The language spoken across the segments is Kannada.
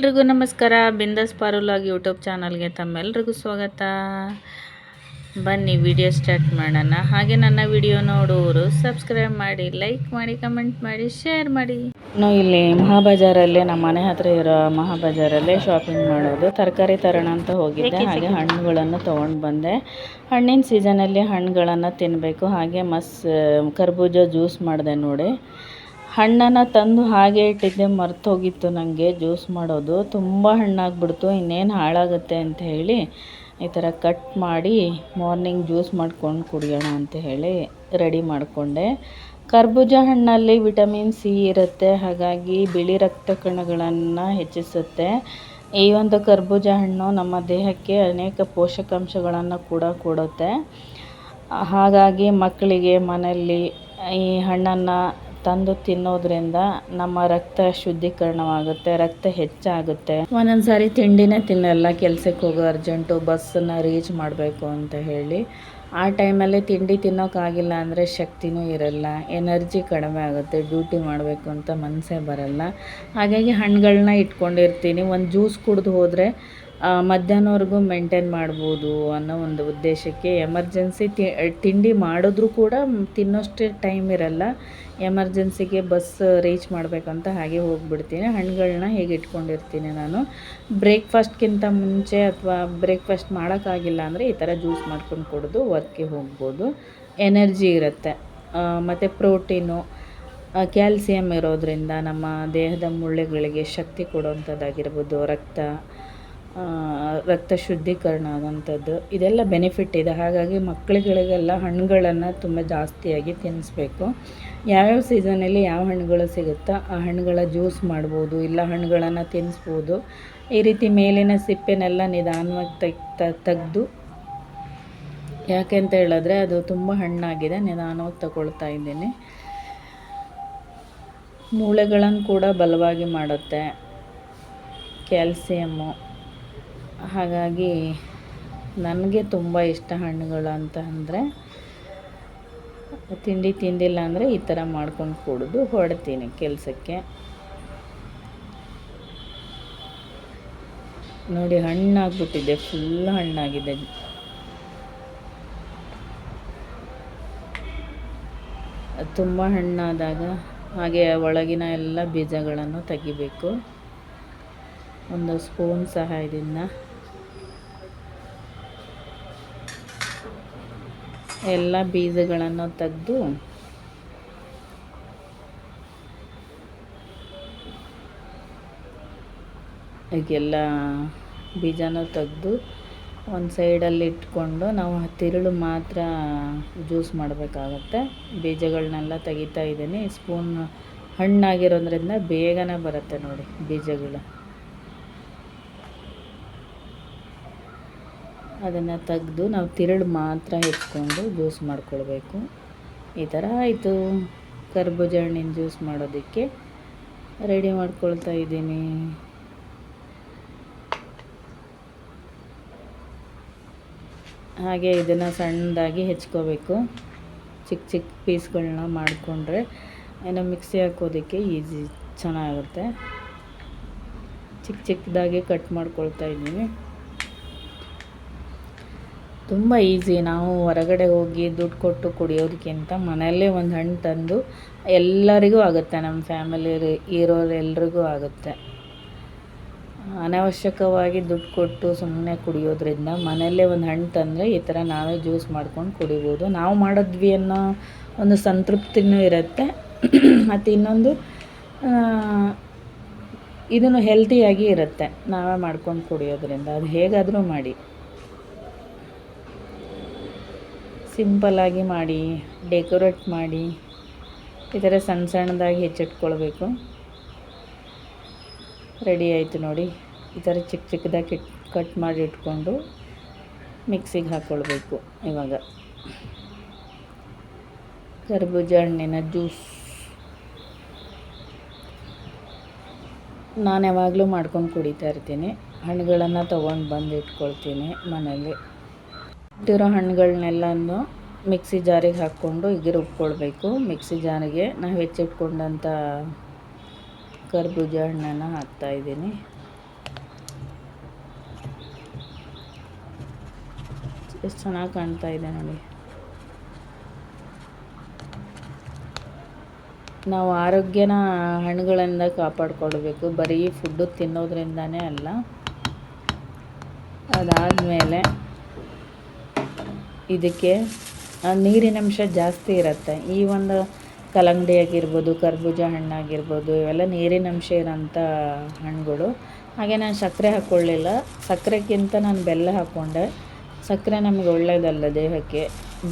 ಎಲ್ರಿಗೂ ನಮಸ್ಕಾರ. ಬಿಂದಾಸ್ ಪಾರುಲಾಗಿ ಯೂಟ್ಯೂಬ್ ಚಾನಲ್ಗೆ ತಮ್ಮೆಲ್ರಿಗೂ ಸ್ವಾಗತ. ಬನ್ನಿ ವಿಡಿಯೋ ಸ್ಟಾರ್ಟ್ ಮಾಡೋಣ. ಹಾಗೆ ನನ್ನ ವಿಡಿಯೋ ನೋಡುವವರು ಸಬ್ಸ್ಕ್ರೈಬ್ ಮಾಡಿ ಲೈಕ್ ಮಾಡಿ ಕಮೆಂಟ್ ಮಾಡಿ ಶೇರ್ ಮಾಡಿ. ನಾವು ಇಲ್ಲಿ ಮಹಾಬಜಾರಲ್ಲೇ ನಮ್ಮ ಮನೆ ಹತ್ರ ಇರೋ ಮಹಾಬಜಾರಲ್ಲೇ ಶಾಪಿಂಗ್ ಮಾಡೋದು. ತರಕಾರಿ ತರೋಣ ಅಂತ ಹೋಗಿದ್ದೆ. ಹಾಗೆ ಹಣ್ಣುಗಳನ್ನು ತೊಗೊಂಡು ಬಂದೆ. ಹಣ್ಣಿನ ಸೀಸನಲ್ಲಿ ಹಣ್ಣುಗಳನ್ನು ತಿನ್ನಬೇಕು ಹಾಗೆ ಮಸ್ ಕರ್ಬೂಜ ಜ್ಯೂಸ್ ಮಾಡಿದೆ ನೋಡಿ. ಹಣ್ಣನ್ನು ತಂದು ಹಾಗೆ ಇಟ್ಟಿದ್ದೆ, ಮರ್ತೋಗಿತ್ತು ನನಗೆ ಜ್ಯೂಸ್ ಮಾಡೋದು. ತುಂಬ ಹಣ್ಣಾಗ್ಬಿಡ್ತು, ಇನ್ನೇನು ಹಾಳಾಗುತ್ತೆ ಅಂತ ಹೇಳಿ ಈ ಥರ ಕಟ್ ಮಾಡಿ ಮಾರ್ನಿಂಗ್ ಜ್ಯೂಸ್ ಮಾಡ್ಕೊಂಡು ಕುಡಿಯೋಣ ಅಂತ ಹೇಳಿ ರೆಡಿ ಮಾಡಿಕೊಂಡೆ. ಕರ್ಬೂಜ ಹಣ್ಣಲ್ಲಿ ವಿಟಮಿನ್ ಸಿ ಇರುತ್ತೆ, ಹಾಗಾಗಿ ಬಿಳಿ ರಕ್ತ ಕಣಗಳನ್ನು ಹೆಚ್ಚಿಸುತ್ತೆ. ಈ ಒಂದು ಕರ್ಬೂಜ ಹಣ್ಣು ನಮ್ಮ ದೇಹಕ್ಕೆ ಅನೇಕ ಪೋಷಕಾಂಶಗಳನ್ನು ಕೂಡ ಕೊಡುತ್ತೆ. ಹಾಗಾಗಿ ಮಕ್ಕಳಿಗೆ ಮನೆಯಲ್ಲಿ ಈ ಹಣ್ಣನ್ನು ತಂದು ತಿನ್ನೋದ್ರಿಂದ ನಮ್ಮ ರಕ್ತ ಶುದ್ಧೀಕರಣವಾಗುತ್ತೆ, ರಕ್ತ ಹೆಚ್ಚಾಗುತ್ತೆ. ಒಂದೊಂದು ಸಾರಿ ತಿಂಡಿನೇ ತಿನ್ನಲ್ಲ ಕೆಲ್ಸಕ್ಕೆ ಹೋಗೋ ಅರ್ಜೆಂಟು, ಬಸ್ಸನ್ನು ರೀಚ್ ಮಾಡಬೇಕು ಅಂತ ಹೇಳಿ. ಆ ಟೈಮಲ್ಲಿ ತಿಂಡಿ ತಿನ್ನೋಕ್ಕಾಗಿಲ್ಲ ಅಂದರೆ ಶಕ್ತಿನೂ ಇರಲ್ಲ ಎನರ್ಜಿ ಕಡಿಮೆ ಆಗುತ್ತೆ ಡ್ಯೂಟಿ ಮಾಡಬೇಕು ಅಂತ ಮನಸ್ಸೇ ಬರಲ್ಲ. ಹಾಗಾಗಿ ಹಣ್ಣುಗಳನ್ನ ಇಟ್ಕೊಂಡಿರ್ತೀನಿ. ಒಂದು ಜ್ಯೂಸ್ ಕುಡಿದು ಹೋದರೆ ಮಧ್ಯಾಹ್ನವರೆಗೂ ಮೇಂಟೈನ್ ಮಾಡ್ಬೋದು ಅನ್ನೋ ಒಂದು ಉದ್ದೇಶಕ್ಕೆ ಎಮರ್ಜೆನ್ಸಿ ತಿಂಡಿ ಮಾಡಿದ್ರೂ ಕೂಡ ತಿನ್ನೋಷ್ಟು ಟೈಮ್ ಇರಲ್ಲ. ಎಮರ್ಜೆನ್ಸಿಗೆ ಬಸ್ ರೀಚ್ ಮಾಡಬೇಕಂತ ಹಾಗೆ ಹೋಗಿಬಿಡ್ತೀನಿ. ಹಣ್ಣುಗಳನ್ನ ಹೇಗೆ ಇಟ್ಕೊಂಡಿರ್ತೀನಿ ನಾನು. ಬ್ರೇಕ್ಫಾಸ್ಟ್ಗಿಂತ ಮುಂಚೆ ಅಥವಾ ಬ್ರೇಕ್ಫಾಸ್ಟ್ ಮಾಡೋಕ್ಕಾಗಿಲ್ಲ ಅಂದರೆ ಈ ಥರ ಜ್ಯೂಸ್ ಮಾಡ್ಕೊಂಡು ಕುಡಿದು ವರ್ಕ್ಗೆ ಹೋಗ್ಬೋದು. ಎನರ್ಜಿ ಇರುತ್ತೆ. ಮತ್ತು ಪ್ರೋಟೀನು ಕ್ಯಾಲ್ಸಿಯಂ ಇರೋದರಿಂದ ನಮ್ಮ ದೇಹದ ಮೂಳೆಗಳಿಗೆ ಶಕ್ತಿ ಕೊಡುವಂಥದ್ದಾಗಿರ್ಬೋದು, ರಕ್ತ ರಕ್ತ ಶುದ್ಧೀಕರಣ ಆಗೋಂಥದ್ದು ಇದೆಲ್ಲ ಬೆನಿಫಿಟ್ ಇದೆ. ಹಾಗಾಗಿ ಮಕ್ಕಳುಗಳಿಗೆಲ್ಲ ಹಣ್ಣುಗಳನ್ನು ತುಂಬ ಜಾಸ್ತಿಯಾಗಿ ತಿನ್ನಿಸ್ಬೇಕು. ಯಾವ್ಯಾವ ಸೀಸನಲ್ಲಿ ಯಾವ ಹಣ್ಣುಗಳು ಸಿಗುತ್ತೋ ಆ ಹಣ್ಣುಗಳ ಜ್ಯೂಸ್ ಮಾಡ್ಬೋದು, ಇಲ್ಲ ಹಣ್ಣುಗಳನ್ನು ತಿನ್ನಿಸ್ಬೋದು. ಈ ರೀತಿ ಮೇಲಿನ ಸಿಪ್ಪೆನೆಲ್ಲ ನಿಧಾನವಾಗಿ ತೆಗ್ ತೆಗೆದು, ಯಾಕೆ ಅಂತ ಹೇಳಿದ್ರೆ ಅದು ತುಂಬ ಹಣ್ಣಾಗಿದೆ. ನಿಧಾನವಾಗಿ ತಗೊಳ್ತಾ ಇದ್ದೀನಿ. ಮೂಳೆಗಳನ್ನು ಕೂಡ ಬಲವಾಗಿ ಮಾಡುತ್ತೆ. ಕ್ಯಾಲ್ಸಿಯಮ್ಮು. ಹಾಗಾಗಿ ನನಗೆ ತುಂಬ ಇಷ್ಟ ಹಣ್ಣುಗಳು ಅಂತ ಅಂದರೆ ತಿಂಡಿ ತಿಂದಿಲ್ಲ ಅಂದರೆ ಈ ಥರ ಮಾಡ್ಕೊಂಡು ಕುಡಿದು ಹೊಡ್ತೀನಿ ಕೆಲಸಕ್ಕೆ. ನೋಡಿ, ಹಣ್ಣಾಗ್ಬಿಟ್ಟಿದೆ ಫುಲ್ ಹಣ್ಣಾಗಿದೆ. ತುಂಬ ಹಣ್ಣಾದಾಗ ಹಾಗೆ ಒಳಗಿನ ಎಲ್ಲ ಬೀಜಗಳನ್ನು ತೆಗಿಬೇಕು. ಒಂದು ಸ್ಪೂನ್ ಸಹ ಸಹಾಯದಿಂದ ಎಲ್ಲ ಬೀಜಗಳನ್ನು ತೆಗೆದು ಈಗೆಲ್ಲ ಬೀಜನೂ ತೆಗೆದು ಒಂದು ಸೈಡಲ್ಲಿ ಇಟ್ಕೊಂಡು ನಾವು ತಿರುಳು ಮಾತ್ರ ಜ್ಯೂಸ್ ಮಾಡಬೇಕಾಗತ್ತೆ. ಬೀಜಗಳನ್ನೆಲ್ಲ ತೆಗಿತಾ ಇದ್ದೀನಿ. ಸ್ಪೂನ್ ಹಣ್ಣಾಗಿರೋದ್ರಿಂದ ಬೇಗನೆ ಬರುತ್ತೆ ನೋಡಿ ಬೀಜಗಳು. ಅದನ್ನು ತೆಗೆದು ನಾವು ತಿರುಳು ಮಾತ್ರ ಹೆಚ್ಕೊಂಡು ಜ್ಯೂಸ್ ಮಾಡ್ಕೊಳ್ಬೇಕು. ಈ ಥರ ಆಯಿತು. ಕರ್ಬೂಜ ಹಣ್ಣಿನ ಜ್ಯೂಸ್ ಮಾಡೋದಕ್ಕೆ ರೆಡಿ ಮಾಡ್ಕೊಳ್ತಾ ಇದ್ದೀನಿ. ಹಾಗೆ ಇದನ್ನು ಸಣ್ಣದಾಗಿ ಹೆಚ್ಕೋಬೇಕು. ಚಿಕ್ಕ ಚಿಕ್ಕ ಪೀಸ್ಗಳನ್ನ ಮಾಡಿಕೊಂಡ್ರೆ ಏನೋ ಮಿಕ್ಸಿ ಹಾಕೋದಕ್ಕೆ ಈಸಿ ಚೆನ್ನಾಗುತ್ತೆ ಚಿಕ್ಕ ಚಿಕ್ಕದಾಗಿ ಕಟ್ ಮಾಡ್ಕೊಳ್ತಾ ಇದ್ದೀನಿ. ತುಂಬ ಈಸಿ ನಾವು ಹೊರಗಡೆ ಹೋಗಿ ದುಡ್ಡು ಕೊಟ್ಟು ಕುಡಿಯೋದಕ್ಕಿಂತ ಮನೆಯಲ್ಲೇ ಒಂದು ಹಣ್ಣು ತಂದು ಎಲ್ಲರಿಗೂ ಆಗುತ್ತೆ ನಮ್ಮ ಫ್ಯಾಮಿಲಿ ಇರೋರೆಲ್ರಿಗೂ ಆಗುತ್ತೆ. ಅನವಶ್ಯಕವಾಗಿ ದುಡ್ಡು ಕೊಟ್ಟು ಸುಮ್ಮನೆ ಕುಡಿಯೋದ್ರಿಂದ ಮನೆಯಲ್ಲೇ ಒಂದು ಹಣ್ಣು ತಂದರೆ ಈ ಥರ ನಾವೇ ಜ್ಯೂಸ್ ಮಾಡ್ಕೊಂಡು ಕುಡಿಬೋದು. ನಾವು ಮಾಡಿದ್ವಿ ಅನ್ನೋ ಒಂದು ಸಂತೃಪ್ತಿನೂ ಇರುತ್ತೆ. ಮತ್ತು ಇನ್ನೊಂದು ಇದನ್ನು ಹೆಲ್ತಿಯಾಗಿ ಇರುತ್ತೆ. ನಾವೇ ಮಾಡ್ಕೊಂಡು ಕುಡಿಯೋದ್ರಿಂದ. ಅದು ಹೇಗಾದರೂ ಮಾಡಿ. ಸಿಂಪಲ್ಲಾಗಿ ಮಾಡಿ, ಡೆಕೋರೇಟ್ ಮಾಡಿ, ಈ ಥರ ಸಣ್ಣ ಸಣ್ಣದಾಗಿ ಹೆಚ್ಚಿಟ್ಕೊಳ್ಬೇಕು. ರೆಡಿ ಆಯಿತು ನೋಡಿ. ಈ ಥರ ಚಿಕ್ಕ ಚಿಕ್ಕದಾಗಿ ಕಟ್ ಮಾಡಿ ಇಟ್ಕೊಂಡು ಮಿಕ್ಸಿಗೆ ಹಾಕ್ಕೊಳ್ಬೇಕು ಇವಾಗ. ಕರ್ಬೂಜ ಹಣ್ಣಿನ ಜ್ಯೂಸ್. ನಾನು ಯಾವಾಗಲೂ ಮಾಡ್ಕೊಂಡು ಕುಡಿತಾ ಇರ್ತೀನಿ. ಹಣ್ಣುಗಳನ್ನು ತೊಗೊಂಡು ಬಂದು ಇಟ್ಕೊಳ್ತೀನಿ ಮನೇಲಿ. ಇಟ್ಟಿರೋ ಹಣ್ಣುಗಳನ್ನೆಲ್ಲನು ಮಿಕ್ಸಿ ಜಾರಿಗೆ ಹಾಕ್ಕೊಂಡು ಹೀಗೆ ರುಬ್ಕೊಳ್ಬೇಕು ಮಿಕ್ಸಿ ಜಾರಿಗೆ ನಾವು ಹೆಚ್ಚಿಟ್ಕೊಂಡಂಥ ಕರ್ಬೂಜ ಹಣ್ಣನ್ನು ಹಾಕ್ತಾಯಿದ್ದೀನಿ ಎಷ್ಟು ಚೆನ್ನಾಗಿ ಕಾಣ್ತಾ ಇದೆ ನೋಡಿ. ನಾವು ಆರೋಗ್ಯನ ಹಣ್ಣುಗಳಿಂದ ಕಾಪಾಡ್ಕೊಳ್ಬೇಕು. ಬರೀ ಫುಡ್ಡು ತಿನ್ನೋದ್ರಿಂದನೇ ಅಲ್ಲ. ಅದಾದಮೇಲೆ ಇದಕ್ಕೆ ನೀರಿನಂಶ ಜಾಸ್ತಿ ಇರುತ್ತೆ. ಈ ಒಂದು ಕಲ್ಲಂಗಡಿ ಆಗಿರ್ಬೋದು, ಕರ್ಬೂಜ ಹಣ್ಣಾಗಿರ್ಬೋದು ಇವೆಲ್ಲ ನೀರಿನಂಶ ಇರೋಂಥ ಹಣ್ಣುಗಳು. ಹಾಗೆ ನಾನು ಸಕ್ಕರೆ ಹಾಕ್ಕೊಳ್ಳಿಲ್ಲ ಸಕ್ಕರೆಗಿಂತ ನಾನು ಬೆಲ್ಲ ಹಾಕ್ಕೊಂಡೆ ಸಕ್ಕರೆ ನಮಗೆ ಒಳ್ಳೆಯದಲ್ಲ ದೇಹಕ್ಕೆ.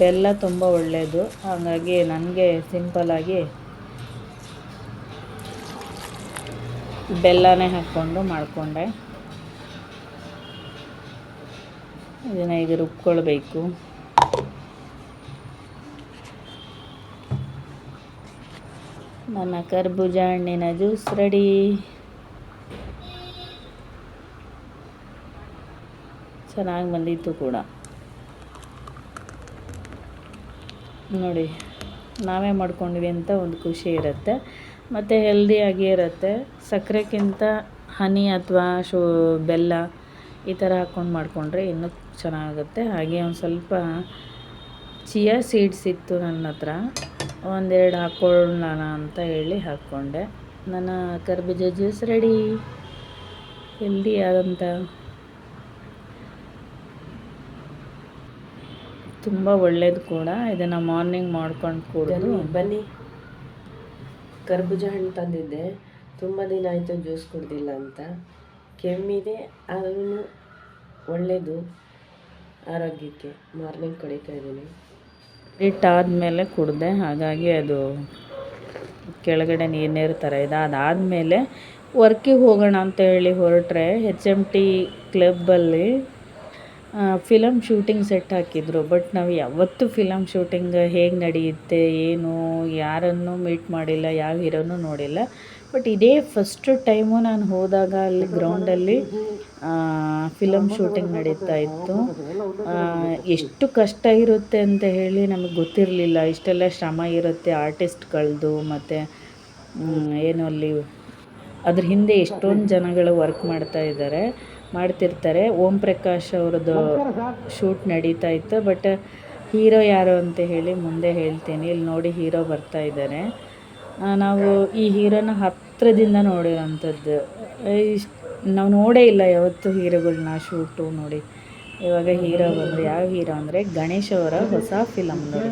ಬೆಲ್ಲ ತುಂಬ ಒಳ್ಳೆಯದು ಹಾಗಾಗಿ ನನಗೆ ಸಿಂಪಲಾಗಿ ಬೆಲ್ಲನೇ ಹಾಕ್ಕೊಂಡು ಮಾಡಿಕೊಂಡೆ. ಇದನ್ನು ಈಗ ರುಬ್ಕೊಳ್ಬೇಕು. ನನ್ನ ಕರ್ಬೂಜ ಹಣ್ಣಿನ ಜ್ಯೂಸ್ ರೆಡಿ. ಚೆನ್ನಾಗಿ ಬಂದಿತ್ತು ಕೂಡ. ನೋಡಿ, ನಾವೇ ಮಾಡ್ಕೊಂಡ್ವಿ ಅಂತ ಒಂದು ಖುಷಿ ಇರುತ್ತೆ. ಮತ್ತು ಹೆಲ್ದಿಯಾಗಿ ಇರುತ್ತೆ. ಸಕ್ಕರೆಗಿಂತ ಹನಿ ಅಥವಾ ಶೋ, ಬೆಲ್ಲ ಈ ಥರ ಹಾಕ್ಕೊಂಡು ಮಾಡಿಕೊಂಡ್ರೆ ಇನ್ನೂ ಚೆನ್ನಾಗುತ್ತೆ. ಹಾಗೆ ಒಂದು ಸ್ವಲ್ಪ ಚಿಯಾ ಸೀಡ್ಸ್ ಇತ್ತು ನನ್ನ ಹತ್ರ. ಒಂದೆರಡು ಹಾಕ್ಕೊಳ್ಳೋಣ ಅಂತ ಹೇಳಿ ಹಾಕ್ಕೊಂಡೆ. ನನ್ನ ಕರ್ಬೂಜ ಜ್ಯೂಸ್ ರೆಡಿ. ಹೆಲ್ದಿ ಆದಂಥ ತುಂಬ ಒಳ್ಳೇದು ಕೂಡ. ಇದನ್ನು ಮಾರ್ನಿಂಗ್ ಮಾಡ್ಕೊಂಡು ಕುಡಿದು. ಬನ್ನಿ ಕರ್ಬೂಜ ಹಣ್ಣು ತಂದಿದ್ದೆ. ತುಂಬ ದಿನ ಆಯಿತು ಜ್ಯೂಸ್ ಕುಡ್ದಿಲ್ಲ ಅಂತ. ಕೆಮ್ಮಿದೆ ಆದ್ರೂ ಒಳ್ಳೆಯದು ಆರೋಗ್ಯಕ್ಕೆ ಮಾರ್ನಿಂಗ್ ಕುಡಿತಾ ಇದ್ದೀನಿ. ಇಟ್ಟಾದಮೇಲೆ ಕುಡಿದೆ, ಹಾಗಾಗಿ ಅದು ಕೆಳಗಡೆ ನೀರು ನೀರು ಥರ ಇದೆ. ಅದಾದಮೇಲೆ ವರ್ಕಿಗೆ ಹೋಗೋಣ ಅಂತ ಹೇಳಿ ಹೊರಟ್ರೆ ಹೆಚ್ ಎಂ ಟಿ ಕ್ಲಬ್ಬಲ್ಲಿ ಫಿಲಮ್ ಶೂಟಿಂಗ್ ಸೆಟ್ ಹಾಕಿದ್ರು. ಬಟ್ ನಾವು ಯಾವತ್ತೂ ಫಿಲಮ್ ಶೂಟಿಂಗ್ ಹೇಗೆ ನಡೆಯುತ್ತೆ ಏನು, ಯಾರನ್ನು ಮೀಟ್ ಮಾಡಿಲ್ಲ, ಯಾವ ಹೀರೋನು ನೋಡಿಲ್ಲ. ಬಟ್ ಇದೇ ಫಸ್ಟ್ ಟೈಮು ನಾನು ಹೋದಾಗ ಅಲ್ಲಿ ಗ್ರೌಂಡಲ್ಲಿ ಫಿಲಮ್ ಶೂಟಿಂಗ್ ನಡೀತಾ ಇತ್ತು. ಎಷ್ಟು ಕಷ್ಟ ಇರುತ್ತೆ ಅಂತ ಹೇಳಿ ನಮಗೆ ಗೊತ್ತಿರಲಿಲ್ಲ. ಇಷ್ಟೆಲ್ಲ ಶ್ರಮ ಇರುತ್ತೆ ಆರ್ಟಿಸ್ಟ್ಗಳದ್ದು ಮತ್ತು ಏನು ಅಲ್ಲಿ ಅದ್ರ ಹಿಂದೆ ಎಷ್ಟೊಂದು ಜನಗಳು ವರ್ಕ್ ಮಾಡ್ತಾ ಇದ್ದಾರೆ, ಮಾಡ್ತಿರ್ತಾರೆ. ಓಂ ಪ್ರಕಾಶ್ ಅವ್ರದ್ದು ಶೂಟ್ ನಡೀತಾ ಇತ್ತು. ಬಟ್ ಹೀರೋ ಯಾರು ಅಂತ ಹೇಳಿ ಮುಂದೆ ಹೇಳ್ತೀನಿ. ಇಲ್ಲಿ ನೋಡಿ ಹೀರೋ ಬರ್ತಾ ಇದ್ದಾರೆ. ನಾವು ಈ ಹೀರೋನ ಹತ್ತಿರದಿಂದ ನೋಡಿರೋಂಥದ್ದು ಇಷ್ಟು ನಾವು ನೋಡೇ ಇಲ್ಲ ಯಾವತ್ತು ಹೀರೋಗಳನ್ನ ಶೂಟು ನೋಡಿ. ಇವಾಗ ಹೀರೋ ಬಂದರೆ, ಯಾವ ಹೀರೋ ಅಂದರೆ ಗಣೇಶ್ ಅವರ ಹೊಸ ಫಿಲಮ್ ನೋಡಿ.